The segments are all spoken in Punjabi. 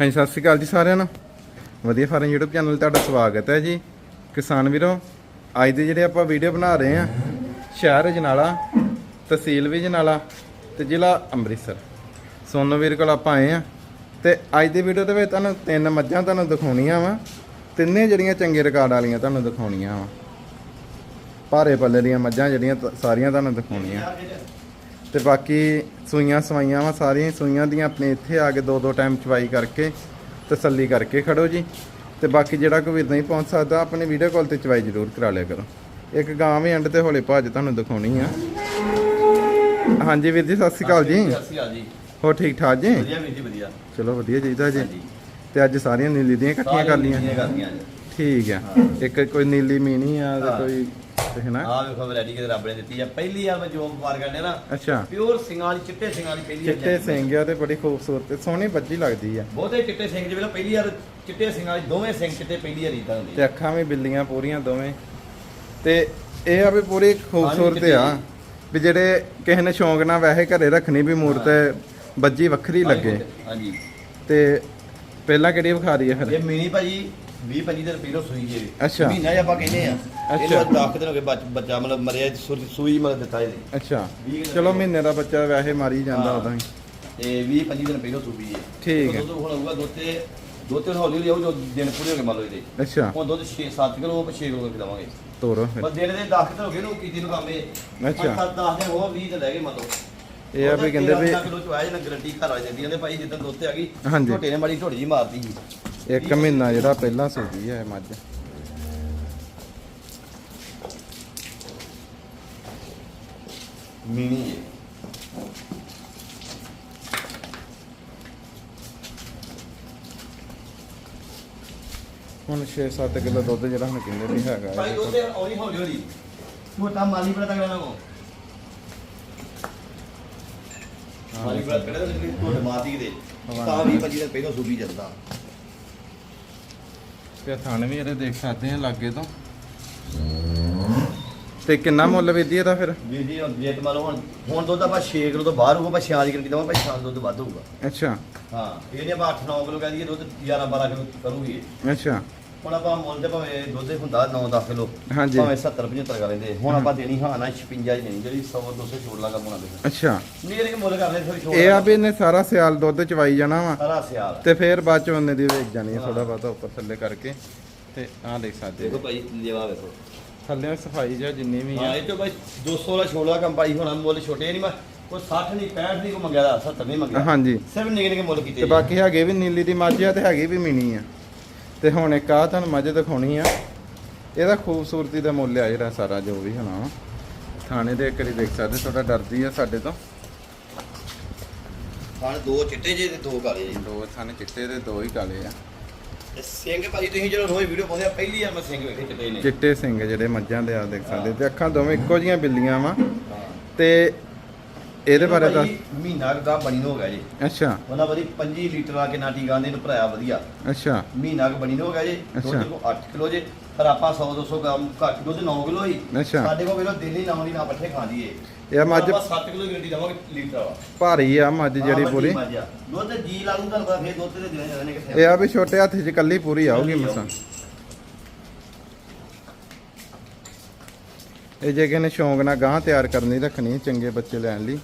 ਹਾਂਜੀ, ਸਤਿ ਸ਼੍ਰੀ ਅਕਾਲ ਜੀ ਸਾਰਿਆਂ ਨੂੰ। ਵਧੀਆ ਫਾਰਮ YouTube ਚੈਨਲ ਤੇ ਤੁਹਾਡਾ ਸਵਾਗਤ ਹੈ ਜੀ। ਕਿਸਾਨ ਵੀਰੋ, ਅੱਜ ਦੇ ਜਿਹੜੇ ਆਪਾਂ ਵੀਡੀਓ ਬਣਾ ਰਹੇ ਆ ਸ਼ਹਿਰ ਜਨਾਲਾ ਤਹਿਸੀਲ ਵੀ ਜਨਾਲਾ ਤੇ ਜ਼ਿਲ੍ਹਾ ਅੰਮ੍ਰਿਤਸਰ। ਸੋਨੂ ਵੀਰ ਕੋਲ ਆਪਾਂ ਆਏ ਆ ਤੇ ਅੱਜ ਦੀ ਵੀਡੀਓ ਦੇ ਵਿੱਚ ਤੁਹਾਨੂੰ ਤਿੰਨ ਮੱਝਾਂ ਤੁਹਾਨੂੰ ਦਿਖਾਉਣੀਆਂ ਵਾ। ਤਿੰਨੇ ਜਿਹੜੀਆਂ ਚੰਗੇ ਰਿਕਾਰਡ ਵਾਲੀਆਂ ਤੁਹਾਨੂੰ ਦਿਖਾਉਣੀਆਂ ਵਾ। ਭਾਰੇ ਪੱਲੇ ਦੀਆਂ ਮੱਝਾਂ ਜਿਹੜੀਆਂ ਤ- ਸਾਰੀਆਂ ਤੁਹਾਨੂੰ ਦਿਖਾਉਣੀਆਂ। ਤੇ ਬਾਕੀ ਸੂਈਆਂ ਸਵਾਈਆਂ ਵਾ ਸਾਰੀਆਂ ਸੂਈਆਂ ਦੀਆਂ ਆਪਣੇ ਇੱਥੇ ਆ ਕੇ ਦੋ ਦੋ ਟਾਈਮ ਚਵਾਈ ਕਰਕੇ ਤਸੱਲੀ ਕਰਕੇ ਖੜੋ ਜੀ। ਤੇ ਬਾਕੀ ਜਿਹੜਾ ਕੋਈ ਵੀਰ ਨਹੀਂ ਪਹੁੰਚ ਸਕਦਾ ਆਪਣੇ ਵੀਡੀਓ ਕਾਲ ਤੇ ਚਵਾਈ ਜ਼ਰੂਰ ਕਰਾ ਲਿਆ ਕਰੋ। ਇੱਕ ਗਾਂ ਵੀ ਐਂਡ ਤੇ ਹੌਲੇ ਭਾਜ ਤੁਹਾਨੂੰ ਦਿਖਾਉਣੀ ਆ। ਹਾਂਜੀ ਵੀਰ ਜੀ ਸਤਿ ਸ਼੍ਰੀ ਅਕਾਲ ਜੀ। ਹੋ ਠੀਕ ਠਾਕ ਜੀ? ਵਧੀਆ ਵੀਰ ਜੀ ਵਧੀਆ। ਚਲੋ ਵਧੀਆ ਚਾਹੀਦਾ ਜੀ। ਤੇ ਅੱਜ ਸਾਰੀਆਂ ਨੀਲੀ ਦੀਆਂ ਇਕੱਠੀਆਂ ਕਰ ਲੀਆਂ ਠੀਕ ਆ। ਇੱਕ ਕੋਈ ਨੀਲੀ ਮੀਨੀ ਆ ਤੇ। ਕੋਈ ਤੇ ਹੈ ਨਾ? ਆਹ ਵੇਖੋ ਵੈਰਾਈਟੀ ਕਿ ਰੱਬ ਨੇ ਦਿੱਤੀ ਆ। ਪਹਿਲੀ ਵਾਰ ਮੈਂ ਜੋ ਵਪਾਰ ਕਰਨੇ ਨਾ ਅੱਛਾ। ਪਿਓਰ ਸਿੰਘਾਂ ਵਾਲੀ ਚਿੱਟੇ ਸਿੰਘਾਂ ਵਾਲੀ ਪਹਿਲੀ ਵਾਰ ਚਿੱਟੇ। ਸਿੰਘ ਆ ਤੇ ਬੜੀ ਖੂਬਸੂਰਤ ਤੇ ਸੋਹਣੀ ਬੱਜੀ ਲੱਗਦੀ ਆ। ਬਹੁਤੇ ਚਿੱਟੇ ਸਿੰਘ ਜਿਵੇਂ ਪਹਿਲੀ ਵਾਰ ਚਿੱਟੇ ਸਿੰਘਾਂ ਵਾਲੀ ਦੋਵੇਂ ਸਿੰਘ ਚਿੱਟੇ ਪਹਿਲੀ ਵਾਰ ਇਦਾਂ ਹੁੰਦੇ ਤੇ ਅੱਖਾਂ ਵੀ ਬਿੱਲੀਆਂ ਪੂਰੀਆਂ ਦੋਵੇਂ। ਤੇ ਇਹ ਆ ਵੀ ਪੂਰੀ ਖੂਬਸੂਰਤ ਆ। ਵੀ ਜਿਹੜੇ ਕਿਸੇ ਨੇ ਸ਼ੌਂਕ ਨਾਲ ਵੈਸੇ ਘਰੇ ਰੱਖਣੀ ਵੀ ਮੂਰਤ ਬੱਜੀ ਵੱਖਰੀ ਲੱਗੇ। ਹਾਂਜੀ। ਤੇ ਪਹਿਲਾਂ ਕਿਹੜੀ ਵਿਖਾ ਰਹੀ ਹੈ ਫਿਰ? ਇਹ ਮਿਨੀ ਭਾਜੀ 20 25 ਦਿਨ ਪਹਿਲਾਂ ਸੂਈ ਜੇ। ਅੱਛਾ। ਮਹੀਨਾ ਜਿਹਾ ਆਪਾਂ ਕਹਿੰਦੇ ਆ। ਅੱਛਾ। ਇਹਨੂੰ 10 ਦਿਨ ਹੋ ਗਏ ਬੱਚ- ਬੱਚਾ ਮਤਲਬ ਮਰਿਆ ਸੂ- ਸੂਈ ਮਤਲਬ ਦਿੱਤਾ ਇਹਦੇ ਅੱਛਾ। ਵੀਹ ਕੁ ਚਲੋ ਦਿਨ ਮਹੀਨੇ ਦਾ ਬੱਚਾ ਵੈਸੇ ਮਾਰੀ ਜਾਂਦਾ ਹਾਂ। ਉਦਾਂ ਹੀ ਤੇ 20 25 ਦਿਨ ਪਹਿਲਾਂ ਸੂਈ ਹੈ ਠੀਕ ਹੈ। ਦੁੱਧ ਹੁਣ ਆਊਗਾ ਦੁੱਧ ਤੇ ਦੋ ਤਿੰਨ ਹੌਲੀ ਹੌਲੀ ਆਊ ਜੋ ਦਿਨ ਪੂਰੇ ਹੋ ਗਏ ਮੰਨ ਲਓ ਇਹਦੇ। ਅੱਛਾ। ਹੁਣ ਦੁੱਧ 6 7 ਕਿਲੋ ਆਪਾਂ 6 ਕਿਲੋ ਖਿਲਾਵਾਂਗੇ ਤੋਰੋ ਫਿਰ। ਪਰ ਦਿਨ ਦੇ 10 ਕਿਲੋ ਹੋ ਗਏ ਨੂੰ ਕੀਤੀ ਨੂੰ ਕੰਮ ਅੱਛਾ। 10 ਦਿਨ ਹੋ 20 ਤੇ ਲੈ ਗਏ ਮੰਨ ਲਓ। ਇਹ ਆ ਵੀ ਕਹਿੰਦੇ ਵੀ ਕਿਲੋ ਚ ਆਇਆ ਜਨਾ ਗਰੰਟੀ ਘਰ ਵਾਲੇ ਦਿੰਦੀ ਕਹਿੰਦੇ ਭਾਈ ਜਿੱਦਾਂ ਦੁੱਧ ਤੇ ਆ ਗਈ ਹਾਂਜੀ। ਝੋਟੇ ਨੇ ਮਾੜੀ ਝੋੜੀ ਜੀ ਮਾਰਦੀ ਸੀ। ਇੱਕ ਮਹੀਨਾ ਜਿਹੜਾ ਪਹਿਲਾਂ ਸੂਦੀ ਹੈ ਮੱਝ। ਮੀਨੀ ਹੁਣ 6-7 ਕਿਲੋ ਦੁੱਧ ਜਿਹੜਾ ਹੁਣ ਕਹਿੰਦੇ ਵੀ ਹੈਗਾ ਭਾਈ। ਦੁੱਧ ਤੇ ਹੌਲੀ ਹੌਲੀ ਹੌਲੀ। ਝੋਟਾ ਮਾਲੀ ਬੜਾ ਤਗੜਾ ਨਾ ਕੋ ਮਾਲੀ ਬੜਾ ਤਗੜਾ ਤੇ ਝੋਟੇ ਮਾਰਦੀ ਦੇ ਤਾਂ ਵੀ 25 ਦਿਨ ਪਹਿਲਾਂ ਸੂਬੀ ਜਾਂਦਾ ਥਣ ਵੀ ਇਹਦੇ ਦੇਖ ਸਕਦੇ ਆ ਲਾਗੇ ਤੋਂ। ਤੇ ਕਿੰਨਾ ਮੁੱਲ ਵਿਧੀ ਇਹਦਾ ਫਿਰ? ਵੀਰ ਜੀ ਮੰਨ ਲਓ ਹੁਣ ਹੁਣ ਦੁੱਧ ਆਪਾਂ 6 ਕਿਲੋ ਤੋਂ ਬਾਹਰ ਹੋਊਗਾ ਆਪਾਂ 6 ਦੀ ਗਰੰਟੀ ਦਵਾਂਗੇ ਭਾਈ ਸ਼ਾਮ ਦੁੱਧ ਵੱਧ ਹੋਊਗਾ। ਅੱਛਾ। ਹਾਂ ਇਹ ਆਪਾਂ 8 9 ਕਿਲੋ ਕਹਿ ਦਈਏ ਦੁੱਧ 11 12 ਕਿਲੋ ਕਰੂਗੀ। ਇਹ। ਅੱਛਾ। ਹੁਣ ਆਪਾਂ ਮੁੱਲ ਤੇ ਭਾਵੇਂ ਦੁੱਧ ਹੁੰਦਾ 9 10 ਕਿਲੋ ਹਾਂਜੀ। ਭਾਵੇਂ 70 75 ਕਰ ਲੈਂਦੇ। ਹੁਣ ਆਪਾਂ ਦੇਣੀ ਹਾਂ ਨਾ 56 ਦੀ ਦੇਣੀ ਜਿਹੜੀ 100 200 ਛੋੜ ਲਾ ਕੰਮ ਦੇ ਅੱਛਾ। ਮੇਰੇ ਕੇ ਮੁੱਲ ਕਰ ਲੈ ਥੋੜੀ ਛੋੜ ਇਹ ਆ ਵੀ ਇਹਨੇ ਸਾਰਾ ਸਿਆਲ ਦੁੱਧ ਚਵਾਈ ਜਾਣਾ ਵਾ। ਸਾਰਾ ਸਿਆਲ। ਤੇ ਫਿਰ ਬਾਅਦ ਚ ਉਹਨੇ ਦੀ ਵੇਚ ਜਾਣੀ ਹੈ ਹਾਂ। ਥੋੜਾ ਬਹੁਤਾ ਉੱਪਰ ਥੱਲੇ ਕਰਕੇ। ਤੇ ਆਹ ਦੇਖ ਸਕਦੇ ਦੇਖੋ ਜੀ। ਭਾਈ ਲੇਵਾ ਵੇਖੋ ਥੱਲੇ ਸਫ਼ਾਈ ਜਿਹਾ ਜਿੰਨੀ ਵੀ ਹਾਂ ਆ ਇਹ ਤੋਂ ਭਾਈ 200 ਵਾਲਾ ਛੋੜ ਲਾ ਕੰਮ ਪਾਈ ਹੋਣਾ ਮੁੱਲ ਛੋਟੇ ਨਹੀਂ ਮੈਂ। ਕੋਈ 60 ਨਹੀਂ 65 ਨਹੀਂ ਕੋ ਮੰਗਿਆ ਦਾ 70 ਨਹੀਂ ਮੰਗਿਆ। ਹਾਂਜੀ। ਸਿਰਫ ਨਿੱਕੇ ਨਿੱਕੇ ਮੁੱਲ ਕੀਤੇ ਤੇ ਬਾਕੀ ਹੈਗੇ ਵੀ ਨੀਲੀ ਦੀ ਮੱਝ ਆ ਤੇ ਹੈਗੀ ਵੀ ਮਿਨੀ ਆ। ਤੇ ਹੁਣ ਇੱਕ ਆ ਤੁਹਾਨੂੰ ਮੱਝ ਦਿਖਾਉਣੀ ਆ। ਇਹਦਾ ਖੂਬਸੂਰਤੀ ਦਾ ਮੁੱਲ ਆ ਜਿਹੜਾ ਸਾਰਾ ਜੋ ਵੀ ਵਾ। ਥਾਣੇ ਦੇ ਇੱਕ ਵਾਰੀ ਦੇਖ ਸਕਦੇ ਥੋੜਾ ਡਰਦੀ ਆ ਸਾਡੇ ਤੋਂ। ਖਾਣ ਦੋ ਚਿੱਟੇ ਜੇ ਤੇ ਦੋ ਕਾਲੇ ਜੇ ਦੋ ਥਾਣੇ ਚਿੱਟੇ ਦੇ ਦੋ ਹੀ ਕਾਲੇ ਆ। ਤੇ ਸਿੰਘ ਭਾਜੀ ਤੁਸੀਂ ਜਦੋਂ ਰੋਜ਼ ਵੀਡੀਓ ਪਾਉਂਦੇ ਆ ਪਹਿਲੀ ਵਾਰ ਮੈਂ ਸਿੰਘ ਵੇਖੇ ਚਿੱਟੇ ਨੇ। ਚਿੱਟੇ ਸਿੰਘ ਜਿਹੜੇ ਮੱਝਾਂ ਦੇ ਆ ਦੇਖ ਸਕਦੇ। ਤੇ ਅੱਖਾਂ ਦੋਵੇਂ ਇੱਕੋ ਜੀਆਂ ਬਿੱਲੀਆਂ ਵਾ। ਤੇ ਇਹਦੇ ਬਾਰੇ ਦੱਸ ਮਹੀਨਾ ਕੁ ਬਣੀ ਨੂੰ ਹੋ ਗਿਆ ਜੀ। ਅੱਛਾ। ਉਹਨਾਂ ਵਾਰੀ 25 ਲੀਟਰ ਆ ਕੇ ਨਾਟੀ ਗਾਂ ਦੇ ਨੂੰ ਭਰਾਇਆ ਵਧੀਆ। ਅੱਛਾ। ਮਹੀਨਾ ਕੁ ਬਣੀ ਨੂੰ ਹੋ ਗਿਆ ਜੀ। ਅੱਛਾ। ਦੁੱਧ ਕੋ 8 ਕਿਲੋ ਜੇ। ਪਰ ਆਪਾਂ 100 200 ਗ੍ਰਾਮ ਘੱਟ ਦੁੱਧ 9 ਕਿਲੋ ਹੀ। ਅੱਛਾ। ਸਾਡੇ ਕੋਲ ਵੇਲੋ ਦਿੱਲੀ ਨਾ ਹੋਣੀ ਨਾ ਪੱਠੇ ਖਾਂਦੀ ਏ ਇਹ ਮੱਝ ਆਪਾਂ 7 ਕਿਲੋ ਗਰੰਟੀ ਦਵਾਂਗੇ ਲੀਟਰ ਵਾ। ਭਾਰੀ ਆ ਮੱਝ ਜਿਹੜੀ ਪੂਰੀ। ਆ। ਦੁੱਧ ਜੀ ਲਾ ਲੂੰ ਤੁਹਾਨੂੰ ਪਤਾ ਫੇਰ ਦੁੱਧ ਤੇ ਦੇਣੇ ਜਾਣੇ ਕਿੱਥੇ ਇਹ ਆ ਵੀ ਛੋਟੇ ਹੱਥ 'ਚ ਕੱਲੀ ਪੂਰੀ ਆਊਗੀ। ਮਸਾਂ। ਇਹ ਜੇ ਕਿਸੇ ਨੇ ਸ਼ੌਂਕ ਨਾਲ ਗਾਂ ਤਿਆਰ ਕਰਨੀ ਰੱਖਣੀ ਚੰਗੇ ਬੱਚੇ ਲੈਣ ਲਈ।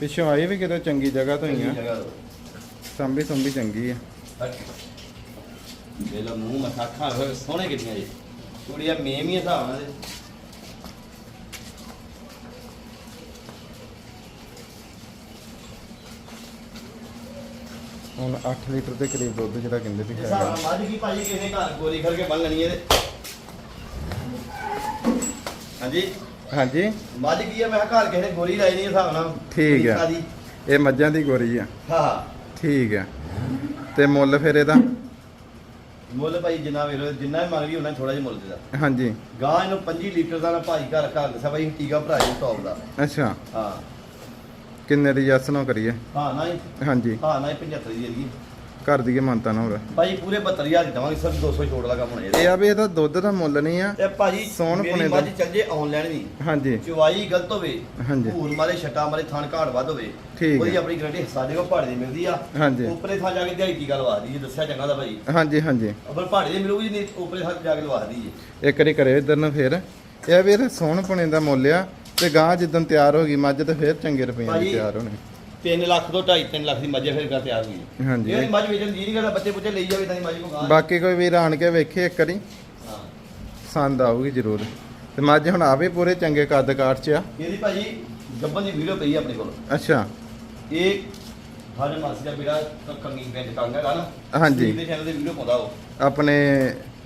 ਪਿੱਛੋਂ ਆਈ ਵੀ ਕਿਤੇ ਚੰਗੀ ਜਗ੍ਹਾ ਤੋਂ ਹੀ ਆ। ਸੰਭੀ ਸੰਭੀ ਚੰਗੀ ਆ। ਵੇਲਾ ਮੂੰਹ ਮੱਥਾ ਵੇਖੋ, ਸੋਹਣੇ ਕਿੰਨੀਆਂ ਜੀ। ਕੁੜੀਆਂ ਮੇਮ ਹੀ ਆ ਹਿਸਾਬ ਇਹਦੇ। ਹੁਣ 8 ਲੀਟਰ ਦੇ ਕਰੀਬ ਦੁੱਧ ਜਿਹੜਾ ਕਹਿੰਦੇ ਵੀ ਹਿਸਾਬ ਹੈਗਾ। ਨਾਲ ਮੱਝ ਕੀ ਭਾਜੀ ਕਿਸੇ ਘਰ ਗੋਲੀ ਖੜ ਕੇ ਬੰਨ ਲੈਣੀ ਇਹਦੇ ਹਾਂਜੀ। ਹਾਂਜੀ। ਮੱਝ ਕੀ ਆ? ਮੈਂ ਕਿਹਾ ਘਰ ਕਿਸੇ ਨੇ ਗੋਲੀ ਲਾਈ ਨਹੀਂ ਹਿਸਾਬ ਨਾਲ। ਠੀਕ ਆ। ਦੀ। ਇਹ ਮੱਝਾਂ ਦੀ ਗੋਰੀ ਆ। ਹਾਂ ਠੀਕ ਆ। ਤੇ ਮੁੱਲ ਫਿਰ ਇਹਦਾ? ਮੁੱਲ ਭਾਈ ਜਿੰਨਾ ਵੇਲੋ ਜਿੰਨਾ ਵੀ ਮੰਗ ਲਈ ਉਹਨਾਂ ਥੋੜਾ ਜਿਹਾ ਮੁੱਲ ਦੇਦਾ ਹਾਂਜੀ। ਗਾਂ ਇਹਨੂੰ 25 ਲੀਟਰ ਦਾ ਨਾ ਭਾਈ ਘਰ ਘਰ ਦੱਸਿਆ ਭਾਈ ਟੀਕਾ ਭਰਾ ਜੀ ਟੌਪ ਦਾ। ਅੱਛਾ। ਹਾਂ। ਕਿੰਨੇ ਦੀ ਯਸ ਨੋ ਕਰੀਏ? ਹਾਂ ਨਾ ਹੀ। ਹਾਂਜੀ। ਹਾਂ ਨਾ ਹੀ 75 ਦੀ ਦੀ ਕਰ ਦਈਏ ਮੰਨਤਾ ਨਾ ਹੋਰ ਭਾਜੀ ਪੂਰੇ 72000 ਦੀ ਦਵਾਂਗੇ ਸਿਰਫ 200 ਛੋੜ ਵਾਲਾ ਕੰਮ ਹੋਣਾ ਇਹ ਆ ਵੀ ਇਹਦਾ ਦੁੱਧ ਦਾ ਮੁੱਲ ਨਹੀਂ ਆ। ਤੇ ਭਾਜੀ ਮੇਰੀ ਪੁਣੇ ਦਾ। ਮੱਝ ਚੱਲ ਜੇ ਆਨਲਾਈਨ ਵੀ। ਹਾਂਜੀ। ਚੁਵਾਈ ਗਲਤ ਹੋਵੇ ਹਾਂਜੀ। ਭੂਰ ਮਾਰੇ ਛੱਟਾ ਮਾਰੇ ਥਣ ਘਾੜ ਵੱਧ ਹੋਵੇ ਠੀਕ ਉਹਦੀ। ਆਪਣੀ ਗਰੰਟੀ ਸਾਡੇ ਕੋਲ ਪਹਾੜੇ ਦੀ ਮਿਲਦੀ ਆ। ਹਾਂਜੀ। ਉੱਪਰੇ ਥਾਂ ਜਾ ਕੇ ਦਿਹਾੜੀ ਦੀ ਗੱਲ ਵਾਦੀ ਜੀ ਦੱਸਿਆ ਚੰਗਾ ਦਾ ਭਾਜੀ ਹਾਂਜੀ ਹਾਂਜੀ। ਅਬਲ ਪਹਾੜੇ ਦੀ ਮਿਲੂਗੀ ਨਹੀਂ ਉੱਪਰੇ ਥਾਂ ਜਾ ਕੇ ਲਵਾਦੀ ਜੀ ਇੱਕ ਵਾਰੀ ਕਰਿਓ ਇਧਰ ਨੂੰ ਫੇਰ। ਇਹ ਵੀਰ ਸੋਹਣ ਪੁਣੇ ਦਾ ਮੁੱਲ ਆ ਤੇ ਗਾਂ ਜਿੱਦਣ ਤਿਆਰ ਹੋ ਗਈ ਮੱਝ ਤੇ ਫੇਰ ਚੰਗੇ ਰੁਪਈਆਂ ਦੀ ਭਾਜੀ, ਤਿਆਰ ਹੋਣੀ। 3 ਲੱਖ ਤੋਂ 2.5 3 ਲੱਖ ਦੀ ਮੱਝ ਫਿਰ ਕਰ ਤਿਆਰ ਹੋਈ ਹਾਂਜੀ। ਇਹ ਮੱਝ ਵੇਚਣ ਦੀ ਨਹੀਂ ਕਰਦਾ ਬੱਚੇ ਬੁੱਚੇ ਲਈ ਜਾਵੇ ਤਾਂ ਮੱਝ ਕੋ ਗਾਂ ਬਾਕੀ ਕੋਈ ਵੀਰ ਆਣ ਕੇ ਵੇਖੇ ਇੱਕ ਵਾਰੀ। ਹਾਂ। ਪਸੰਦ ਆਊਗੀ ਜ਼ਰੂਰ। ਤੇ ਮੱਝ ਹੁਣ ਆ ਵੀ ਪੂਰੇ ਚੰਗੇ ਕੱਦ ਕਾਠ ਚ ਆ। ਇਹਦੀ ਭਾਜੀ ਗੱਬਨ ਦੀ ਵੀਡੀਓ ਪਈ ਆ ਆਪਣੇ ਕੋਲ। ਅੱਛਾ। ਇਹ ਸਾਡੇ ਮਾਸੀ ਦਾ ਬੇੜਾ ਕੰਗੀ ਪਿੰਡ ਕੰਗਾ ਨਾ। ਹਾਂਜੀ। ਦੇ ਚੈਨਲ ਤੇ ਵੀਡੀਓ ਪਾਉਂਦਾ ਉਹ। ਆਪਣੇ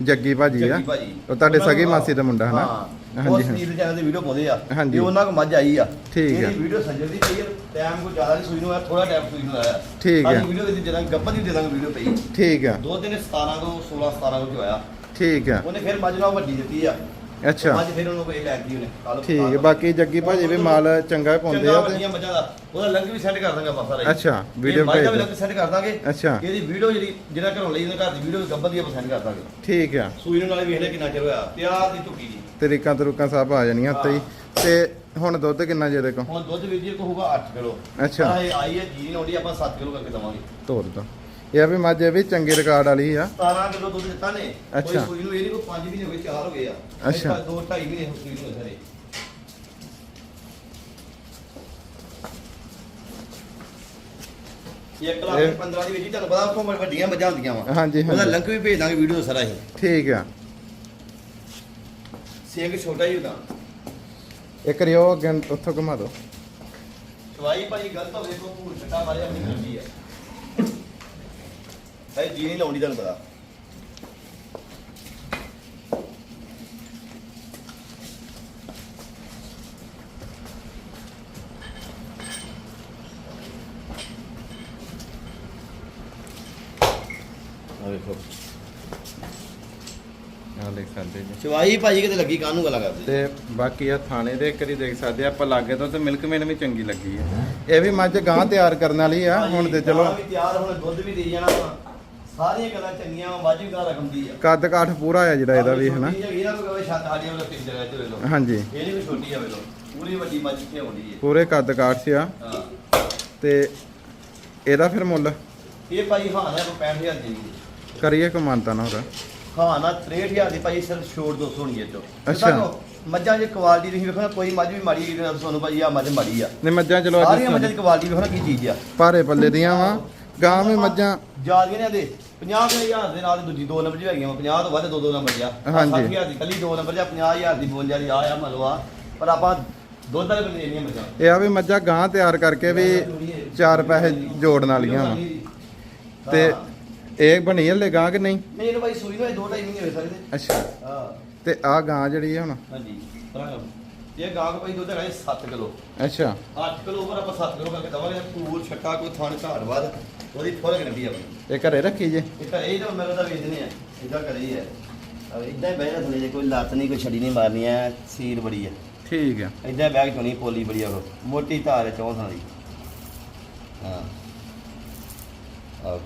ਜੱਗੀ ਭਾਜੀ ਆ। ਜੱਗੀ ਭਾਜੀ। ਉਹ ਤੁਹਾਡੇ ਉਹਨਾਂ ਸਗੀ ਨੂੰ- ਮਾਸੀ ਦਾ ਮੁੰਡਾ ਹਨਾ ਹਾਂ। ਉਹ ਹਾਂਜੀ। ਚੈਨਲ ਤੇ ਵੀਡੀਓ ਪਾਉਂਦੇ ਆ। ਹਾਂਜੀ। ਤੇ ਉਹਨਾਂ ਕੋ ਮੱਝ ਆਈ ਆ। ਠੀਕ ਹੈ। ਇਹਦੀ ਵੀਡੀਓ ਸੰਜਰ ਦੀ ਪਈ ਆ ਟਾਈਮ ਕੋ ਜ਼ਿਆਦਾ ਨਹੀਂ ਸੂਈ ਨੂੰ ਆ ਥੋੜਾ ਟਾਈਮ ਸੂਈ ਨੂੰ ਆਇਆ। ਠੀਕ ਹੈ। ਵੀਡੀਓ ਦੇ ਦਾਂਗੇ ਗੱਬਨ ਦੀ ਦੇ ਦਾਂਗੇ ਵੀਡੀਓ ਪਈ। ਠੀਕ ਆ। ਦੋ ਦਿਨ 17 ਤੋਂ 16 17 ਤੋਂ ਹੋਇਆ। ਠੀਕ ਆ। ਉਹਨੇ ਫਿਰ ਮੱਝ ਨਾਲ ਵੱਡੀ ਦਿੱਤੀ ਆ। ਅੱਛਾ। ਮੱਝ ਫਿਰ ਉਹਨੂੰ ਕੋਈ ਲੈਂਦੀ ਉਹਨੇ ਕੱਲ ਠੀਕ ਹੈ ਬਾਕੀ ਜੱਗੀ ਭਾਜੀ ਵੀ ਮਾਲ ਚੰਗਾ ਹੀ ਪਾਉਂਦੇ ਆ ਤੇ ਦਾ ਉਹਦਾ ਲੰਗ ਵੀ ਸੈੱਟ ਕਰ ਦਾਂਗੇ ਆਪਾਂ ਸਾਰਾ ਹੀ। ਅੱਛਾ, video ਦਾ ਵੀ ਭੇਜ ਲੰਗ ਸੈੱਟ ਕਰ ਦਾਂਗੇ ਅੱਛਾ। ਇਹਦੀ ਵੀਡੀਓ ਜਿਹੜੀ ਜਿਹੜਾ ਘਰੋਂ ਲਈ ਉਹਨੇ ਘਰ ਦੀ ਵੀਡੀਓ ਗੱਬਨ ਦੀ ਆਪਾਂ ਸੈਂਡ ਕਰ ਦਾਂਗੇ। ਠੀਕ ਆ। ਸੂਈ ਨੂੰ ਨਾਲੇ ਵੇਖ ਲੈ ਕਿੰਨਾ ਚਿਰ ਹੋਇਆ ਪਿਆਰ ਦੀ ਝੁੱਕੀ ਦੀ ਤਰੀਕਾਂ ਤਰੁਕਾਂ ਸਭ ਆ ਜਾਣੀਆਂ ਉੱਤੇ ਹੀ। ਤੇ ਹੁਣ ਦੁੱਧ ਕਿੰਨਾ ਜੇ ਦੇਖੋ? ਹੁਣ ਦੁੱਧ ਵੀਰ ਜੀ ਕੋ ਹੋਊਗਾ 8 ਕਿਲੋ। ਅੱਛਾ। ਇਹ ਆਈ ਹੈ ਜੀ ਨੋੜੀ ਆਪਾਂ 7 ਕਿਲੋ ਕਰਕੇ ਦਵਾਂਗੇ। ਤੋਰ ਦੋ ਇਹ ਆ ਵੀ ਮੱਝ ਇਹ ਵੀ ਚੰਗੇ ਰਿਕਾਰਡ ਵਾਲੀ ਆ। 17 ਕਿਲੋ ਦੁੱਧ ਦਿੱਤਾ ਨੇ। ਕੋਈ। ਸੂਈ ਨੂੰ ਇਹ ਨਹੀਂ ਕੋ 5 ਮਹੀਨੇ ਹੋ ਗਏ 4 ਹੋ ਗਏ ਆ। ਅੱਛਾ। 2 2.5 ਮਹੀਨੇ ਹੋ ਸੂਈ ਨੂੰ ਸਾਰੇ। ਇਹ- 15 ਦੀ ਵਿੱਚ ਹੀ ਤੁਹਾਨੂੰ ਪਤਾ ਉੱਥੋਂ ਵੱਡੀਆਂ ਮੱਝਾਂ ਹੁੰਦੀਆਂ ਵਾ। ਹਾਂਜੀ ਉਹਦਾ ਹਾਂਜੀ। ਲਿੰਕ ਵੀ ਭੇਜ ਦਾਂਗੇ ਵੀਡੀਓ ਸਾਰਾ ਇਹ। ਠੀਕ ਆ। ਸਿੰਘ ਛੋਟਾ ਹੀ ਹੁੰਦਾ ਇੱਕ ਰਿਓ ਅੱਗੇ ਉੱਥੋਂ ਘੁਮਾ ਦਿਓ। ਚਵਾਈ ਭਾਈ ਗਲਤ ਹੋਵੇ ਕੋ ਭੂਰ ਛੱਟਾ ਮਾਰੇ ਆਪਣੀ ਗਲਤੀ ਆ। ਭਾਈ ਜੀ ਨਹੀਂ ਲਾਉਣੀ ਤੁਹਾਨੂੰ ਪਤਾ। ਆ ਵੇਖੋ। ਆ ਦੇਖ ਸਕਦੇ ਜੀ। ਚਵਾਈ ਭਾਜੀ ਕਿਤੇ ਲੱਗੀ ਕਾਹਨੂੰ ਗੱਲਾਂ ਕਰਦੇ? ਤੇ ਬਾਕੀ ਆ ਥਾਣੇ ਦੇ ਇੱਕ ਵਾਰੀ ਦੇਖ ਸਕਦੇ ਆ ਆਪਾਂ ਲਾਗੇ ਤੋਂ ਤੇ ਮਿਲਕ ਮੇਨ ਵੀ ਚੰਗੀ ਲੱਗੀ ਹੈ ਇਹ ਵੀ ਮੱਝ ਗਾਂ ਤਿਆਰ ਕਰਨ ਵਾਲੀ ਆ ਹੁਣ ਤੇ ਚਲੋ। ਵੀ ਤਿਆਰ ਹੁਣ ਦੁੱਧ ਵੀ ਦੇ ਜਾਣਾ ਵਾ ਸਾਰੀਆਂ ਗੱਲਾਂ ਚੰਗੀਆਂ ਵਾ ਮੱਝ ਵੀ ਗਾਂ ਰਕਮ ਦੀ ਆ। ਕੱਦ ਕਾਠ ਪੂਰਾ ਆ ਜਿਹੜਾ ਇਹਦਾ ਵੀ ਹਨਾ ਛੋਟੀ ਨਾ ਕੋਈ ਛੱਤ ਸਾਡੀ ਵਾਲਾ ਜਗ੍ਹਾ ਤੇ ਵੇਖ ਲਓ। ਹਾਂਜੀ। ਇਹ ਨਹੀਂ ਵੀ ਛੋਟੀ ਆ ਵੇਖ ਲਓ। ਪੂਰੀ ਵੱਡੀ ਮੱਝ ਕਿੱਥੇ ਆਉਂਦੀ ਹੈ ਪੂਰੇ ਕੱਦ ਕਾਠ 'ਚ ਆ। ਹਾਂ। ਤੇ ਇਹਦਾ ਫਿਰ ਮੁੱਲ? ਇਹ ਭਾਈ ਹਾਂ ਨਾ 65000 ਦੀ। ਕਰੀਏ ਕਮਾਨਤਾ ਨਾ ਹੋਰ ਹਾਂ ਨਾ 63000 ਦੀ ਭਾਈ ਸਿਰਫ ਛੋੜ 200 ਹੋਣੀ ਹੈ ਚੋ। ਅੱਛਾ। ਮੱਝਾਂ ਦੀ ਕੁਆਲਿਟੀ ਤੁਸੀਂ ਵੇਖੋ ਨਾ ਕੋਈ ਮੱਝ ਵੀ ਮਾੜੀ ਨਹੀਂ ਤੁਹਾਨੂੰ ਭਾਈ ਆ ਮੱਝ ਮਾੜੀ ਆ। ਨੇ ਮੱਝਾਂ ਚਲੋ ਸਾਰੀਆਂ ਮੱਝਾਂ ਦੀ ਕੁਆਲਿਟੀ ਵੇਖੋ ਨਾ ਕੀ ਚੀਜ਼ ਆ। ਭਾਰੇ ਪੱਲੇ ਦੀਆਂ ਵਾ। ਗਾਂ ਵੀ ਮੱਝਾਂ ਜਾਦੀਆਂ ਨੇ ਦੇ 50000 ਦੇ ਨਾਲ ਦੂਜੀ ਦੋ ਨੰਬਰ 'ਚ ਹੈਗੀਆਂ ਵਾ 50 ਤੋਂ ਵੱਧ ਦੋ ਦੋ ਨੰਬਰ ਆ। ਹਾਂਜੀ। 60000 ਦੀ ਕੱਲੀ ਦੋ ਨੰਬਰ ਆ, 50000 ਦੀ ਬੋਲ ਜਾਰੀ ਆ ਆ ਮੰਨ ਲਓ ਆ ਪਰ ਆਪਾਂ ਦੁੱਧ ਵਾਲੇ ਬੰਦੇ ਨਹੀਂ ਮੱਝਾਂ। ਇਹ ਆ ਵੀ ਮੱਝਾਂ ਗਾਂ ਤਿਆਰ ਕਰਕੇ ਵੀ ਚਾਰ ਪੈਸੇ ਜੋੜਨ ਵਾਲੀਆਂ। ਵਾ ਤੇ ਹਾਂ। ਇਹ ਬਣੀ ਹਲੇ ਗਾਂ ਕਿ ਨਹੀਂ? ਨਹੀਂ ਇਹਨੂੰ ਭਾਈ ਸੂਈ ਨੂੰ 2 2.5 ਮਹੀਨੇ ਹੋ ਸਕਦੇ। ਅੱਛਾ। ਹਾਂ। ਤੇ ਆ ਗਾਂ ਜਿਹੜੀ ਆ ਹੁਣ? ਹਾਂਜੀ। ਭਰਾ ਇਹ ਗਾਂ ਕੋ ਭਾਈ ਦੁੱਧ ਹੈਗਾ 7 ਕਿਲੋ। ਅੱਛਾ। 8 ਕਿਲੋ ਉਪਰ ਆਪਾਂ 7 ਕਿਲੋ ਕਰਕੇ ਦਵਾਂਗੇ। ਪੂਰ ਛੱਟਾ ਕੋਈ ਥਣ ਘਾੜ ਵੱਧ। ਉਹਦੀ ਫੁੱਲ ਗਰੰਟੀ ਆ ਆਪਣੀ। ਇਹ ਘਰੇ ਰੱਖੀ ਜੇ। ਇਹ ਤਾਂ ਇਹ ਤਾਂ ਮੇਰੇ ਦਾ ਵੇਚਨੇ ਆ ਇਦਾਂ ਕਰੇ ਹੀ ਹੈ ਅਬ ਇਦਾਂ ਹੀ ਬਹਿਣਾ ਥੋੜੀ ਜਿਹੀ ਕੋਈ ਲੱਤ ਨਹੀਂ ਕੋਈ ਛੜੀ ਨਹੀਂ ਮਾਰਨੀ ਐ ਸੀਰ ਬੜੀ ਆ। ਠੀਕ ਆ। ਇਦਾਂ ਬੈਗ ਚੋਣੀ ਪੋਲੀ ਬੜੀ ਆ ਉਹ ਮੋਟੀ ਧਾਰ ਹੈ ਚੌਂ ਥਾਂ ਦੀ। ਹਾਂ। ਆ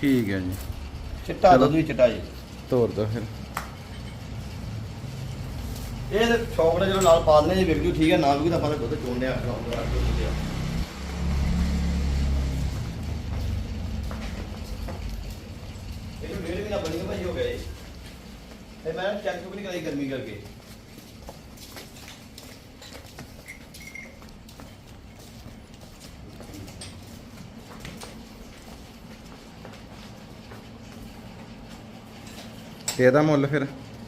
ਠੀਕ ਹੈ ਜੀ। ਚਿੱਟਾ। ਦੁੱਧ ਵੀ ਚਿੱਟਾ ਜੀ। ਤੋਰ ਦੋ ਫਿਰ। ਇਹ ਤੇ ਜਦੋਂ ਨਾਲ ਪਾ ਦਿੰਦੇ ਜੇ ਵਿਕ ਜੂ ਠੀਕ ਹੈ ਨਾ ਵੀ ਤਾਂ ਆਪਾਂ ਤਾਂ ਦੁੱਧ ਚੋਣਦੇ ਆ ਮਹੀਨਾ ਬਣੀ ਭਾਈ ਹੋ ਗਿਆ ਜੀ ਤੇ ਮੈਂ ਚੈੱਕ ਚੁੱਕ ਨਹੀਂ ਕਰਾਈ ਗਰਮੀ ਕਰਕੇ। ਤੇ ਇਹਦਾ ਮੁੱਲ ਫਿਰ?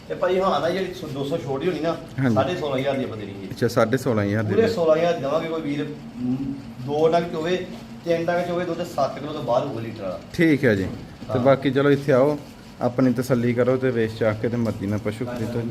ਤੇ ਭਾਈ ਹਾਂ ਨਾ ਜਿਹੜੀ 200 ਛੋਟੀ ਹੋਣੀ ਨਾ ਹਾਂਜੀ। 16500 ਦੀ ਆਪਾਂ ਦੇਣੀ ਹੈ। ਅੱਛਾ 16500 ਪੂਰੇ ਦੇ 16000 ਦੇਵਾਂਗੇ ਕੋਈ ਵੀਰ। ਮ, ਦੋ ਟੰਗ ਚ ਹੋਵੇ ਤਿੰਨ ਟੰਗ ਚ ਹੋਵੇ ਦੁੱਧ 7 ਕਿਲੋ ਤੋਂ ਬਾਹਰ ਹੋਊਗਾ ਲੀਟਰ ਵਾਲਾ। ਠੀਕ ਹੈ ਜੀ। ਤੇ ਹਾਂ। ਬਾਕੀ ਚਲੋ ਇੱਥੇ ਆਓ। ਆਪਣੀ ਤਸੱਲੀ ਕਰੋ ਤੇ ਵੇਚ ਚਾਕ ਕੇ ਤੇ ਮਰਜ਼ੀ ਨਾਲ ਪਸ਼ੂ ਖਰੀਦੋ ਜੀ।